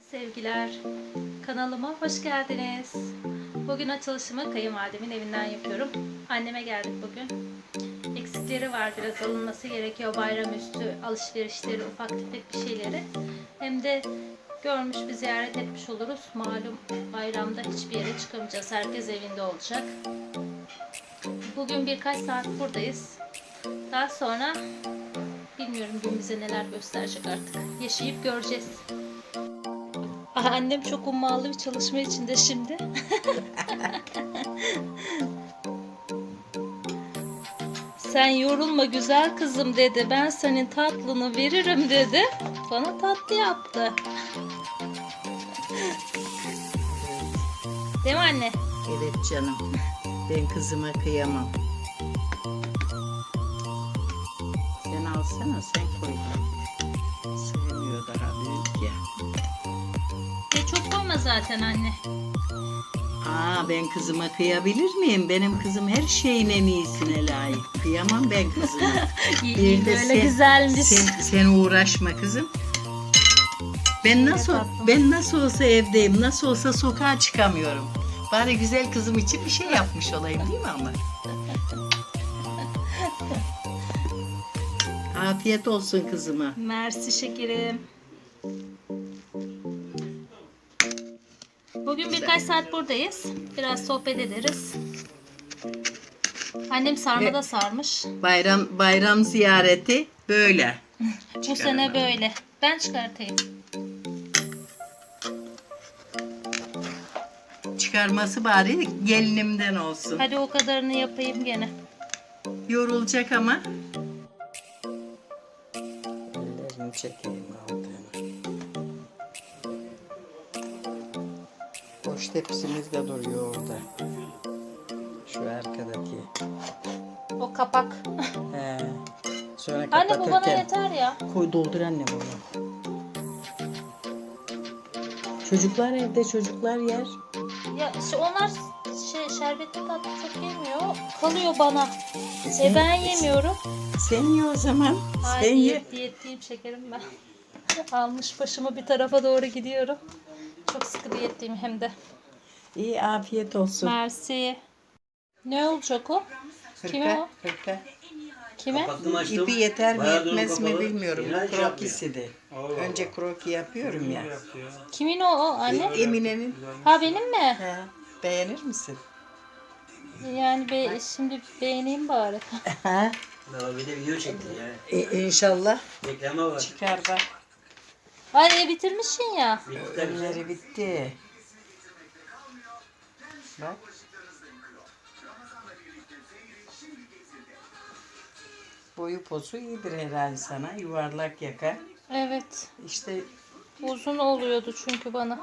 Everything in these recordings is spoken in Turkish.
Sevgiler, kanalıma hoş geldiniz. Bugün açılışımı kayınvalidemin evinden yapıyorum. Anneme geldik bugün. Eksikleri var biraz alınması gerekiyor bayramüstü alışverişleri, ufak tefek bir şeyleri. Hem de görmüş bir ziyaret etmiş oluruz. Malum bayramda hiçbir yere çıkamayacağız. Herkes evinde olacak. Bugün birkaç saat buradayız. Daha sonra bilmiyorum gün bize neler gösterecek artık. Yaşayıp göreceğiz. Aa, Annem çok ummalı bir çalışma içinde şimdi. Sen yorulma güzel kızım dedi. Ben senin tatlını veririm dedi. Bana tatlı yaptı. Değil mi anne? Evet canım. Ben kızıma kıyamam. Sen alsana sen koy. Sevmiyor daha büyük ya. E, çok koyma zaten anne. Aa ben kızıma kıyabilir miyim? Benim kızım her şeyin en iyisine layık. Kıyamam ben kızıma. İyi, Bir de böyle sen- güzelmiş. Sen, sen uğraşma kızım. Ben nasıl ben nasıl olsa evdeyim, nasıl olsa sokağa çıkamıyorum. Bari güzel kızım için bir şey yapmış olayım değil mi ama? Afiyet olsun kızıma. Mersi şekerim. Bugün birkaç saat buradayız. Biraz sohbet ederiz. Annem sarma da sarmış. Bayram bayram ziyareti böyle. Bu sene böyle. Ben çıkartayım. Çıkarması bari gelinimden olsun. Hadi o kadarını yapayım gene. Yorulacak ama. Ellerini çekeyim aldığını. Boş tepsimiz de duruyor orada. Şu arkadaki. O kapak. He. Sonra Anne bu bana kapatırken- yeter ya. Koy doldur anne bunu. Çocuklar evde çocuklar yer. Ya işte onlar şey şerbetli tatlı çok yemiyor. Kalıyor bana. E ben yemiyorum. Sen ye o zaman. Ay Sen ye. diyet, diyetteyim şekerim ben. Almış başımı bir tarafa doğru gidiyorum. Çok sıkı diyetteyim hem de. İyi afiyet olsun. Mersi. Ne olacak o? Kime o? Hırka. Kime? Kapattım açtım. İpi yeter mi Bayağı yetmez mi kapalı. bilmiyorum. İnan Bu iş yapmıyor. krokisidi. Önce kroki yapıyorum ya. Kimin o, o anne? Emine'nin. Ha benim mi? He, beğenir misin? Yani be, şimdi beğeneyim bari. Ha? Daha bir de video çekti ya. E, inşallah Reklama var. çıkar bak. Ay e, bitirmişsin ya. Bitti tabii. Önleri bitti. Bak. Boyu posu iyidir herhalde sana. Yuvarlak yaka. Evet. İşte Uzun oluyordu çünkü bana.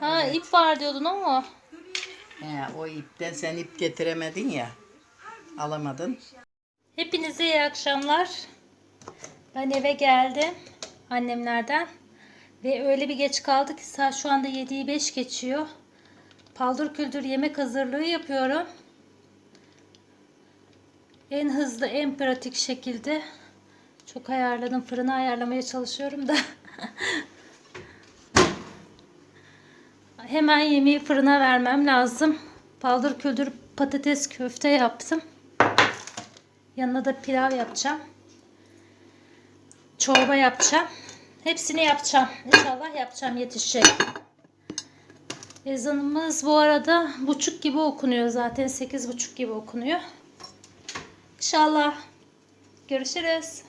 Ha ip var diyordun ama. he, o ipten sen ip getiremedin ya. Alamadın. Hepinize iyi akşamlar. Ben eve geldim annemlerden. Ve öyle bir geç kaldık ki saat şu anda 7'yi 5 geçiyor. Paldır küldür yemek hazırlığı yapıyorum. En hızlı, en pratik şekilde. Çok ayarladım. Fırını ayarlamaya çalışıyorum da. Hemen yemeği fırına vermem lazım. Paldır küldür patates köfte yaptım. Yanına da pilav yapacağım. Çorba yapacağım. Hepsini yapacağım. İnşallah yapacağım yetişecek. Ezanımız bu arada buçuk gibi okunuyor zaten. Sekiz buçuk gibi okunuyor. İnşallah. Görüşürüz.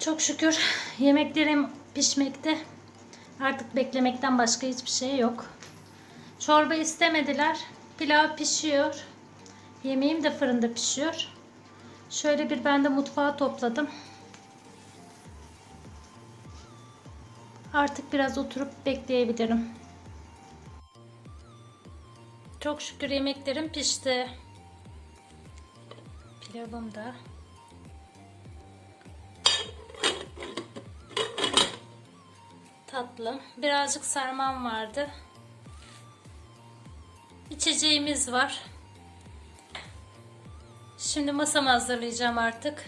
Çok şükür yemeklerim pişmekte. Artık beklemekten başka hiçbir şey yok. Çorba istemediler. Pilav pişiyor. Yemeğim de fırında pişiyor. Şöyle bir ben de mutfağı topladım. Artık biraz oturup bekleyebilirim. Çok şükür yemeklerim pişti. Pilavım da. Tatlım. Birazcık sarmam vardı. İçeceğimiz var. Şimdi masamı hazırlayacağım artık.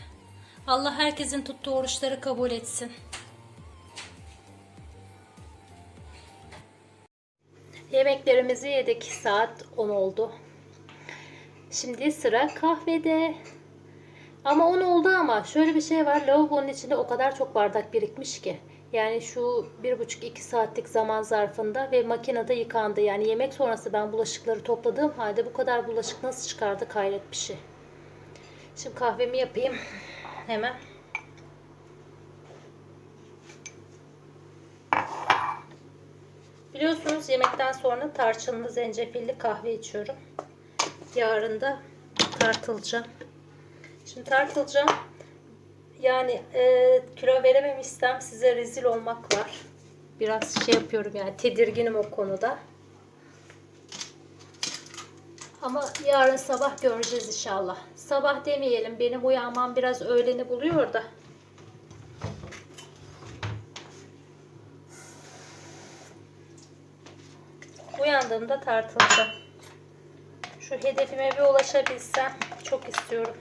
Allah herkesin tuttuğu oruçları kabul etsin. Yemeklerimizi yedik. Saat 10 oldu. Şimdi sıra kahvede. Ama 10 oldu ama şöyle bir şey var. Lavabonun içinde o kadar çok bardak birikmiş ki. Yani şu 1,5-2 saatlik zaman zarfında ve makinede yıkandı. Yani yemek sonrası ben bulaşıkları topladığım halde bu kadar bulaşık nasıl çıkardı hayret bir şey. Şimdi kahvemi yapayım. Hemen. Biliyorsunuz yemekten sonra tarçınlı zencefilli kahve içiyorum. Yarın da tartılacağım. Şimdi tartılacağım. Yani e, kilo verememişsem size rezil olmak var. Biraz şey yapıyorum yani tedirginim o konuda. Ama yarın sabah göreceğiz inşallah. Sabah demeyelim. Benim uyanmam biraz öğleni buluyor da. Uyandığımda tartılacağım. Şu hedefime bir ulaşabilsem çok istiyorum.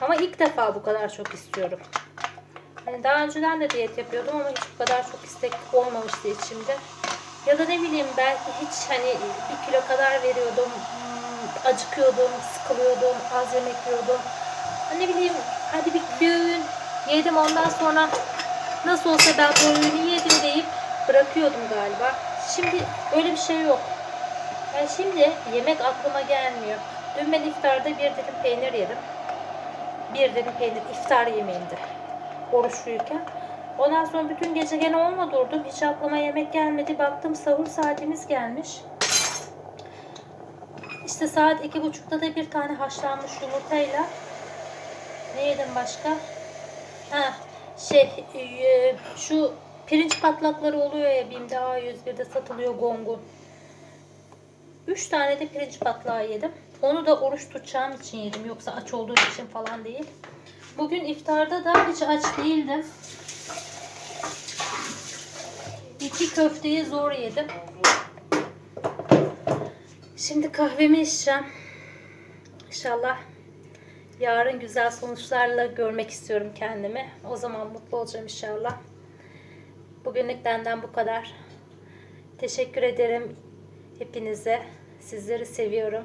Ama ilk defa bu kadar çok istiyorum. Hani daha önceden de diyet yapıyordum ama hiç bu kadar çok istek olmamıştı içimde. Ya da ne bileyim belki hiç hani bir kilo kadar veriyordum. hmm, Acıkıyordum, sıkılıyordum, az yemek yiyordum. Ne bileyim hadi bir öğün yedim ondan sonra nasıl olsa ben bu öğünü yedim deyip bırakıyordum galiba. Şimdi öyle bir şey yok. Yani şimdi yemek aklıma gelmiyor. Dün ben iftarda bir dilim peynir yedim. Bir dilim peynir iftar yemeğinde. Oruçluyken. Ondan sonra bütün gece gene olma durdum. Hiç aklıma yemek gelmedi. Baktım sahur saatimiz gelmiş. İşte saat iki buçukta da bir tane haşlanmış yumurtayla ne yedim başka? Ha, şey e, şu pirinç patlakları oluyor ya BİM'de A101'de satılıyor gongun. 3 tane de pirinç patlağı yedim. Onu da oruç tutacağım için yedim. Yoksa aç olduğum için falan değil. Bugün iftarda da hiç aç değildim. İki köfteyi zor yedim. Şimdi kahvemi içeceğim. İnşallah yarın güzel sonuçlarla görmek istiyorum kendimi. O zaman mutlu olacağım inşallah. Bugünlük benden bu kadar. Teşekkür ederim hepinize. Sizleri seviyorum.